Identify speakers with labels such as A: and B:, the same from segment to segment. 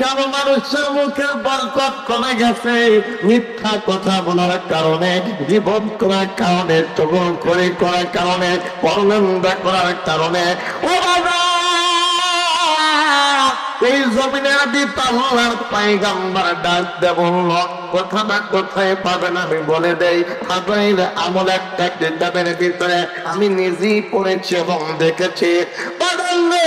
A: কেন মানুষের মুখের বরকত কমে গেছে। মিথ্যা কথা বলার কারণে, বিপদ করার কারণে চগল করে করার কারণে, পরনিন্দা করার কারণে। এই জমিনে আদি তাহলার পাইগাম্বার ডাক দেব। কথাটা কোথায় পাবেন আমি বলে দেই। হাজাইর আমল একটা কিতাবের ভিতরে আমি নিজেই পড়েছি এবং দেখেছি। বাদালে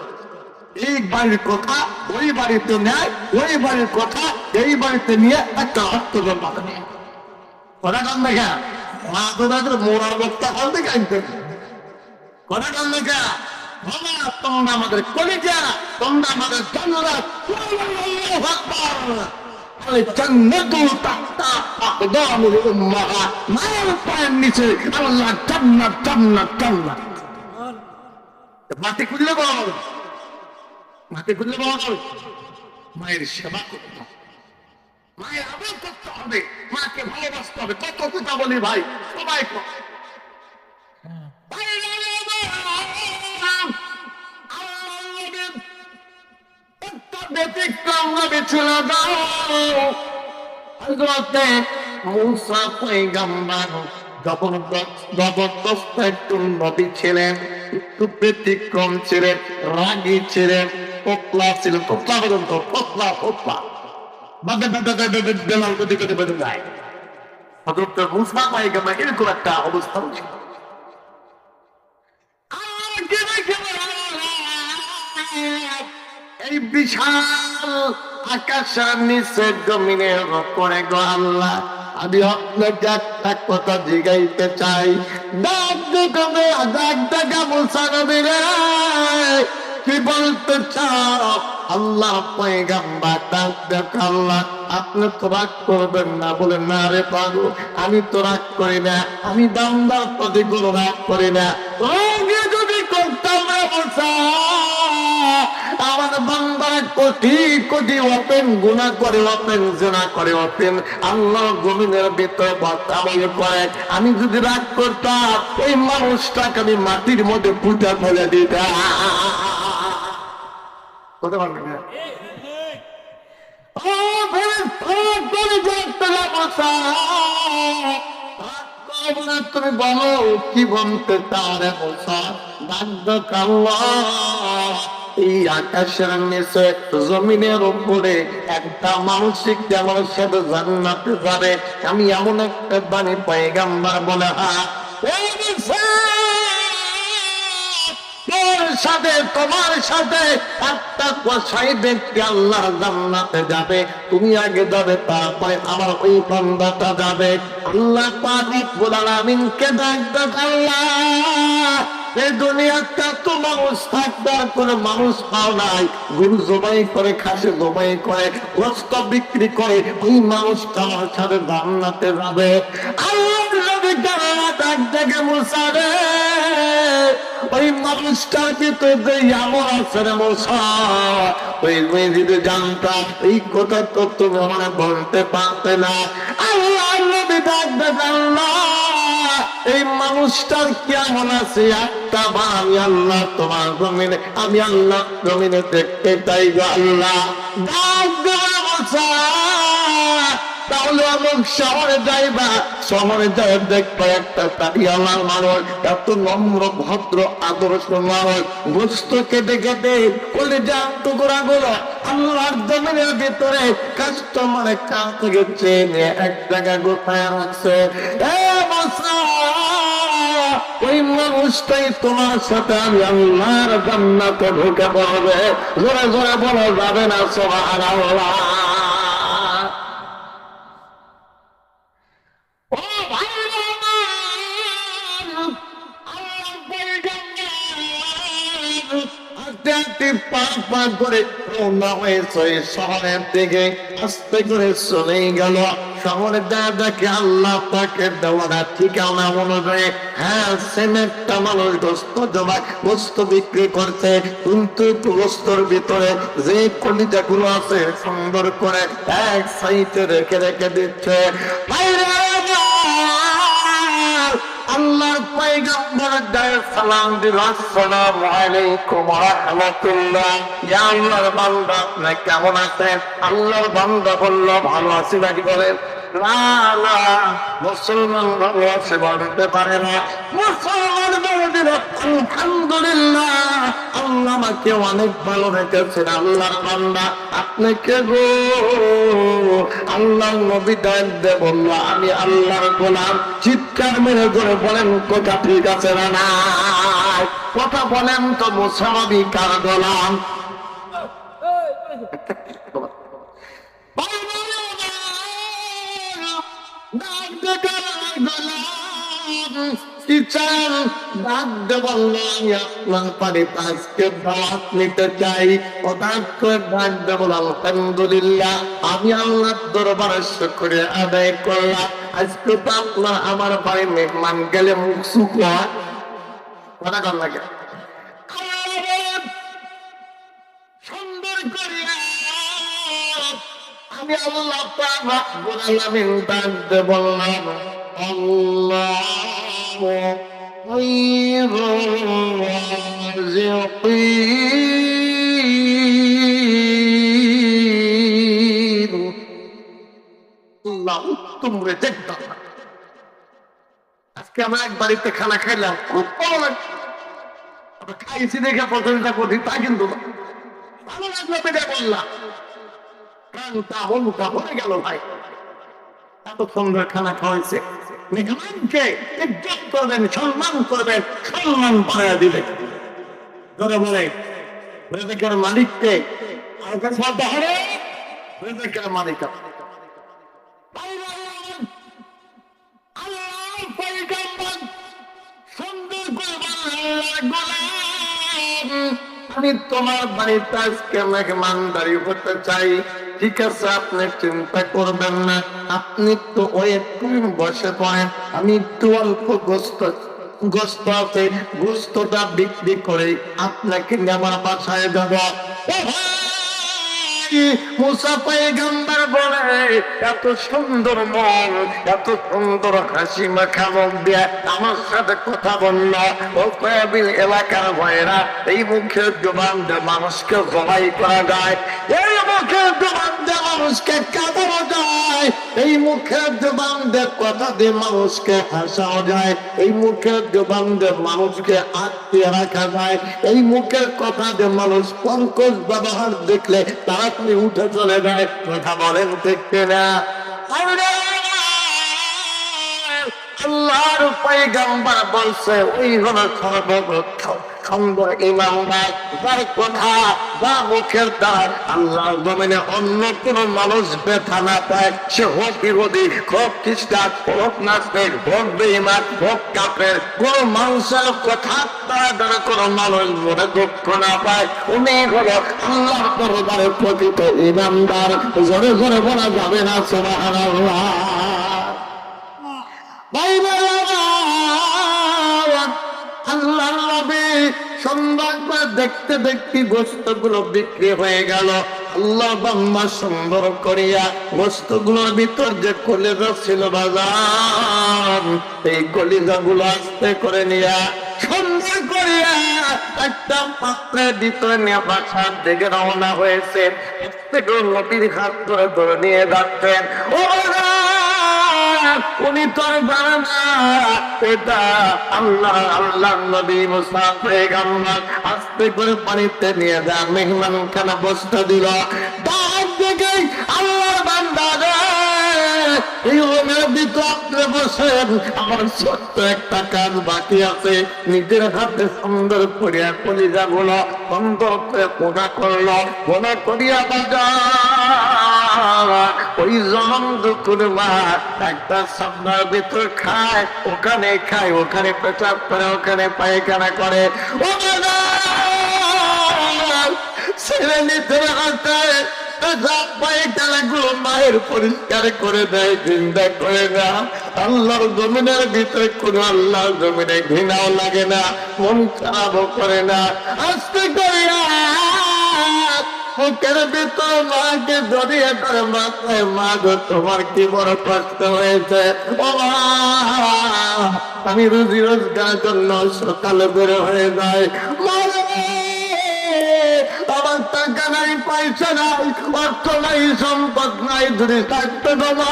A: এই বাড়ির কথা, ওই বাড়িতে নেয় ওই বাড়ির কথা, এই বাড়িতে নিয়ে একটা অর্থজন পাবে কথা কান দেখা? মা মোড়ার বক্তা থেকে আনতে কথা কান দেখা? বাবা, তোমরা আমাদের মায়ের পায়ের নিচে আল্লাহ জান্নাত জান্নাত জান্নাত। মাটি খুঁজলে বলা। মাকে খুঁজলে বলা হবে মায়ের সেবা করতে হবে। মায়ের আদর করতে হবে। মাকে ভালোবাসতে হবে। কত কথা বলি ভাই, সবাই ব্যতিক্রম ছিলেন। একটু ব্যতিক্রম ছিলেন, রাগী ছিলেন। কেনে এই বিশাল আকাশের নিচে জমিনের উপরে গো আমি একটা কথা জিগাইতে চাই। ডাক দেখাবে ডাক দেখা রে। কি বলতে আল্লাহ আল্লাহ, আপনি তো রাগ করবেন না, বলে না রে পাগল, আমি তো রাগ করি না, আমি দামদার প্রতি কোনো রাগ করি না। যদি করতাম রে আমি যদি রাগ করতাম, ওই মানুষটাকে আমি মাটির মধ্যে পুঁতে ফেলে দিতাম। না? তুমি বলো, কি বলতে তারে এই আকাশের নিচে জমিনের উপরে একটা মানসিক দেওয়ার সাথে জান্নাতে যাবে, আমি এমন একটা বাণী পাইগাম্বার বলে হা। সাথে, তোমার সাথে ব্যক্তি আল্লাহ জান্নাতে যাবে। তুমি আগে যাবে, তারপরে আমার ওই বান্দাটা যাবে। আল্লাহ পাক বলার আমিনকে ডাক ডাক আল্লাহ মানুষ জবাই করে, খাসি জবাই করে বিক্রি করে, ওই মানুষটা আমার সাথে যাবে। আল্লাহ এই বলতে পারতে না। এই মানুষটার কেমন আছে? একটা বা, আমি আল্লাহ তোমার জমিনে, আমি আল্লাহ জমিনে দেখতে চাই আল্লাহ। তাহলে অমুক শহরে যাইবা। শহরে যাই দেখবা একটা তারিয়ালার মানুষ এত নম্র, ভদ্র, আদর্শ মানুষ গোস্ত কেটে কেটে বলে যান টুকরা গুলো আল্লাহর জমিনের ভিতরে কাস্টমারে কাছ থেকে চেনে এক জায়গায় গোথায় রাখছে। ওই মানুষটাই তোমার সাথে আমি আল্লাহর জান্নাতে ঢুকে পড়বে। জোরে জোরে বলা, যাবে না সুবহানাল্লাহ। ও আস্তে আস্তে পা পা করে রওনা হয়েছে। শহরের দিকে আস্তে করে চলে গেল। শহরে দাদাকে আল্লাহ তাকে দেওয়ার ঠিকানা অনুযায়ী হ্যাঁ সেমেন্টটা মানুষ গোস্ত জমা গোস্ত বিক্রি করছে। কিন্তু গোস্তর ভিতরে যে কলিজা গুলো আছে, সুন্দর করে এক সাইডে রেখে রেখে দিচ্ছে। বাইরে আল্লাহর পয়গম্বরের দায় সালাম দিল আসসালামু আলাইকুম ওয়া রাহমাতুল্লাহ। ইয়া আল্লাহর বান্দা আপনি কেমন আছেন? আল্লাহর বান্দা বলল, ভালো আছি নাকি বলেন। না না মুসলমান বলতে পারে না মুসলমান আলহামদুলিল্লাহ আল্লাহ আমাকে অনেক ভালো রেখেছেন আল্লাহর বান্দা আপনি কে গো আল্লাহ নবী দান দে বলল আমি আল্লাহর গোলাম চিৎকার মেরে ধরে বলেন কথা ঠিক আছে না না কথা বলেন তো মুসাবি কার গোলাম বলল আপনার বাড়িতে আজকে নিতে চাই। আলহামদুলিল্লাহ, আমি আদায় করলাম। আজকে তো আপনার আমার বাড়ি মেহমান গেলে মুখ শুকোয়া কথা কর লাগে সুন্দর করিয়া আমি আল্লাহ বললাম আল্লাহ খায়রুর রাযিকিন আল্লাহ উত্তম দাতা আজকে আমরা এক বাড়িতে খানা খাইলাম, খুব ভালো লাগছে। খাইছি দেখে প্রশংসা করছি তা কিন্তু ভালো লাগল পেটে বললাম। প্রাণটা হলুকা হয়ে গেল ভাই। এত সুন্দর খানা খাওয়াইছে। মেহমানকে ইজ্জত করবেন, সম্মান করবেন, সম্মান বাড়ায় দিবেন ধরে বলে রেজেকের মালিককে রেজেকের মালিক আমি তোমার বাড়িতে আজকে মেহমানদারি হতে চাই। ঠিক আছে, আপনি চিন্তা করবেন না। আপনি তো ওই একটু বসে পড়েন। আমি একটু অল্প গোস্ত গোস্ত আছে, গোস্তটা বিক্রি করে। আপনাকে আমার বাসায় যাব। ভাই! মুসা পয়গম্বর বলে? এত সুন্দর মন, এত সুন্দর হাসি মাখা মুখ দিয়ে আমার সাথে কথা বলল। ও কয়াবিল এলাকার ভয়েরা এই মুখে জবান দিয়ে মানুষকে জবাই করা যায়। এই মুখে জবান দিয়ে মানুষকে কাঁদানো যায়। এই মুখে জবান দিয়ে কথা দিয়ে মানুষকে হাসাও যায়, এই মুখে জবান দিয়ে মানুষকে আত্মীয় রাখা যায়, এই মুখের কথা দিয়ে মানুষ পঙ্কজ ব্যবহার দেখলে তাড়াতাড়ি উঠে চলে যায়, কথা বলেন দেখতে না আল্লাহর পয়গম্বর বলছে, ওই হলো সর্বপ্রথ সুন্দর ইমামদার কথা বা মুখের দ্বার, আল্লাহর জমিনে অন্য কোন মানুষ ব্যথা না পায়, সে হোক বিরোধী, হোক খ্রিস্টান, হোক নাস্তিক, হোক বেইমান হোক কাপের কোন মানুষের কথা তারা ধরে কোন মানুষ মনে দুঃখ না পায়। উনি হলো আল্লাহর দরবারে প্রকৃত ইমামদার জোরে জোরে বলা যাবে না, সুবহানাল্লাহ। দেখতে দেখতে গোস্তগুলো বিক্রি হয়ে গেল, আল্লাহ বাম্মা সুন্দর করিয়া গোস্তগুলোর ভিতর যে কলিজা ছিল বাজার, এই কলিজা গুলো আস্তে করে নিয়া সুন্দর করিয়া একটা পাত্রের ভিতরে নিয়ে বাসার দিকে রওনা হয়েছে নবীর হাত ধরে ধরে নিয়ে যাচ্ছেন ও! উনি তোর এটা আল্লাহ আল্লাহ নবী মুসা আস্তে করে পানিতে নিয়ে মেহমান বসতে দিল। তার দিকে আল্লাহর বান্দা রে, এই রুমের ভিতরে আপনি বসেন। আমার একটা কাজ বাকি আছে। নিজের হাতে সুন্দর করিয়া কলিজা গুলো সুন্দর করে পোকা করল। পোকা করিয়া বাজার ওই জনম দুপুর মা একটা সামনার ভিতর খায়, ওখানে খায়, ওখানে পেশাব করে, ওখানে পায়খানা করে। ও ছেলে নিতে মায়ের পরিষ্কার করে দেয় চিন্তা করে না। আল্লাহর জমিনের ভিতরে কোন আল্লাহর জমিনে ঘৃণাও লাগে না, মন খারাপও করে না। আস্তে করিয়া! আমি রুজি রোজগার জন্য সকালে বের হয়ে যাই। আমার টাকা নাই, পয়সা নাই, অর্থ নাই, সম্পদ নাই যদি থাকতে বাবা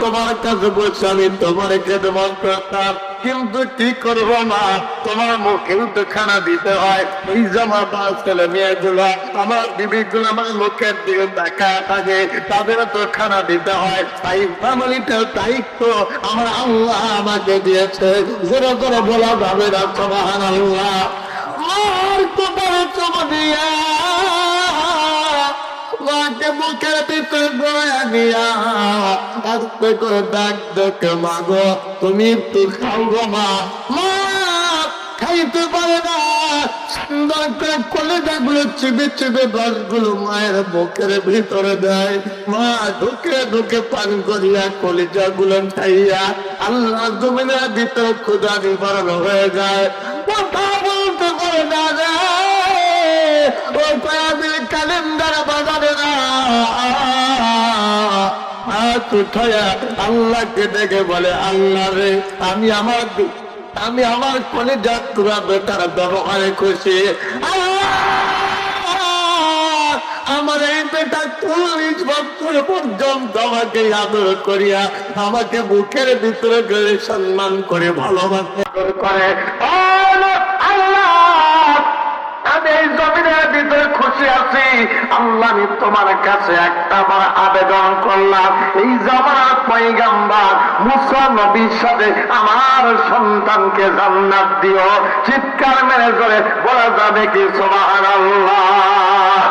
A: তোমার কাছে বসে আমি তোমার খেদমত করতাম কিন্তু কি করব মা তোমার মুখেও তো দিতে হয়। এই জামা বা ছেলে মেয়েগুলো আমার বিবিগুলো আমার মুখের দিকে দেখা থাকে তাদের তো দিতে হয়। তাই ফ্যামিলিটার দায়িত্ব আমার আল্লাহ আমাকে দিয়েছে। জোরে করে বলা যাবে না সবাহান আল্লাহ। আর তোমার চমনিয়া মুখের ডাক মাগো। তুমি খাও গো মা। খাইতে পারে না। মায়ের বুকের ভিতরে দেয়। মা, ঢুকে ঢুকে পান করিয়া কলেজাগুলো খাইয়া আল্লাহ জমিনের ভিতরে ক্ষুদা নিবারণ হয়ে যায়। কথা বলতে পারে না রে। ও ক্যালেন্ডার বাজারে না। হাত আল্লাহকে দেখে বলে, আল্লাহ রে, আমি আমার আমি আমার কোনে যাত্রা বেটার ব্যবহারে খুশি। আমার এই বেটা চল্লিশ বছর পর্যন্ত আমাকে আদর করিয়া আমাকে বুকের ভিতরে করে সম্মান করে ভালোবাসা। করে। এই জমিনের ভিতরে খুশি আছি। আল্লাহ আমি তোমার কাছে একটা বার আবেদন করলাম। এই জমানার পৈগাম্বার মুসা সাথে আমার সন্তানকে জান্নাত দিও। চিৎকার মেরে ধরে বলা যাবে কি সোমার আল্লাহ